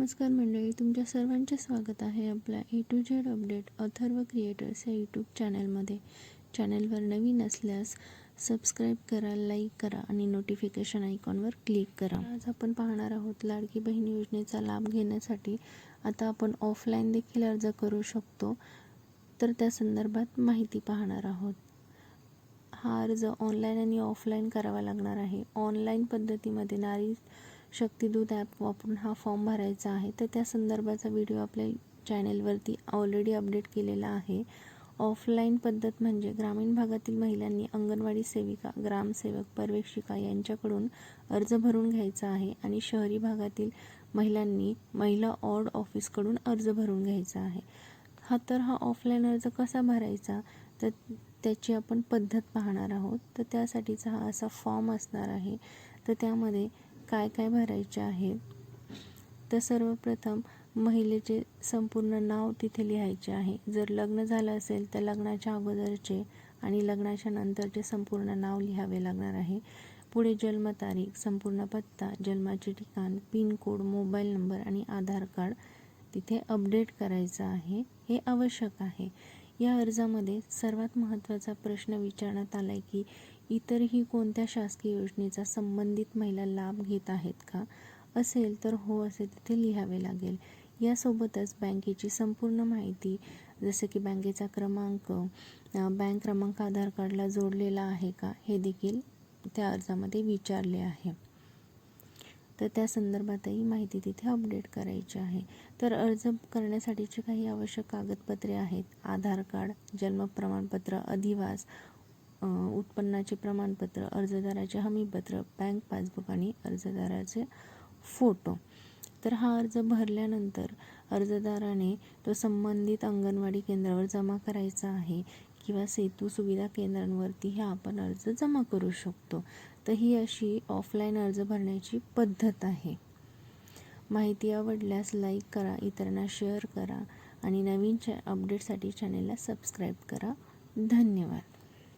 नमस्कार मंडळी तुमच्या सर्वांचे स्वागत आहे आपल्या A to Z update Atharva creators या यूट्यूब चॅनलमध्ये चॅनलवर नवीन असल्यास सबस्क्राईब करा लाईक करा आणि नोटिफिकेशन आयकॉनवर क्लिक करा. आज आपण पाहणार आहोत लाडकी बहीण योजनेचा लाभ घेण्यासाठी आता आपण ऑफलाईन देखील अर्ज करू शकतो. तर त्या संदर्भात माहिती पाहणार आहोत. हा अर्ज ऑनलाईन आणि ऑफलाईन करावा लागणार आहे. ऑनलाईन पद्धतीमध्ये नारी शक्तिदूत ॲप वापरून हा फॉर्म भरायचा आहे. तर त्या संदर्भाचा व्हिडिओ आपल्या चॅनेलवरती ऑलरेडी अपडेट केलेला आहे. ऑफलाईन पद्धत म्हणजे ग्रामीण भागातील महिलांनी अंगणवाडी सेविका ग्रामसेवक पर्यवेक्षिका यांच्याकडून अर्ज भरून घ्यायचा आहे आणि शहरी भागातील महिलांनी महिला ऑर्ड ऑफिसकडून अर्ज भरून घ्यायचा आहे. हा तर हा ऑफलाईन अर्ज कसा भरायचा? तर त्याची आपण पद्धत पाहणार आहोत. तर त्यासाठीचा हा असा फॉर्म असणार आहे. तर त्यामध्ये काय काय भरायचे आहे तर सर्वप्रथम महिलेचे संपूर्ण नाव तिथे लिहायचे आहे. जर लग्न झालं असेल तर लग्नाच्या अगोदरचे आणि लग्नाच्या नंतरचे संपूर्ण नाव लिहावे लागणार आहे. पुढे जन्मतारीख संपूर्ण पत्ता जन्माचे ठिकाण पिनकोड मोबाईल नंबर आणि आधार कार्ड तिथे अपडेट करायचं आहे हे आवश्यक आहे. या अर्जामध्ये सर्वात महत्त्वाचा प्रश्न विचारण्यात आला आहे की इतरही कोणत्या शासकीय योजनेचा संबंधित महिला लाभ घेत आहेत का? असेल तर हो असे तिथे लिहावे लागेल. यासोबतच बँकेची संपूर्ण माहिती जसे की बँकेचा क्रमांक बँक क्रमांक आधार कार्डला जोडलेला आहे का? हे देखील त्या अर्जामध्ये विचारले आहे. तर त्या संदर्भातही माहिती तिथे अपडेट करायची आहे. तर अर्ज करण्यासाठीची काही आवश्यक कागदपत्रे आहेत. आधार कार्ड जन्म प्रमाणपत्र अधिवास उत्पन्नाचे प्रमाणपत्र अर्जदाराचे हमीपत्र बँक पासबुक आणि अर्जदाराचे फोटो तर हा अर्ज भरल्यानंतर अर्जदाराने तो संबंधित अंगणवाडी केंद्रावर जमा करायचा आहे किंवा सेतू सुविधा केंद्रांवरती हे आपण अर्ज जमा करू शकतो. तर ही अशी ऑफलाईन अर्ज भरण्याची पद्धत आहे. माहिती आवडल्यास लाईक करा इतरांना शेअर करा आणि नवीन चॅ अपडेटसाठी चॅनेलला सबस्क्राईब करा. धन्यवाद.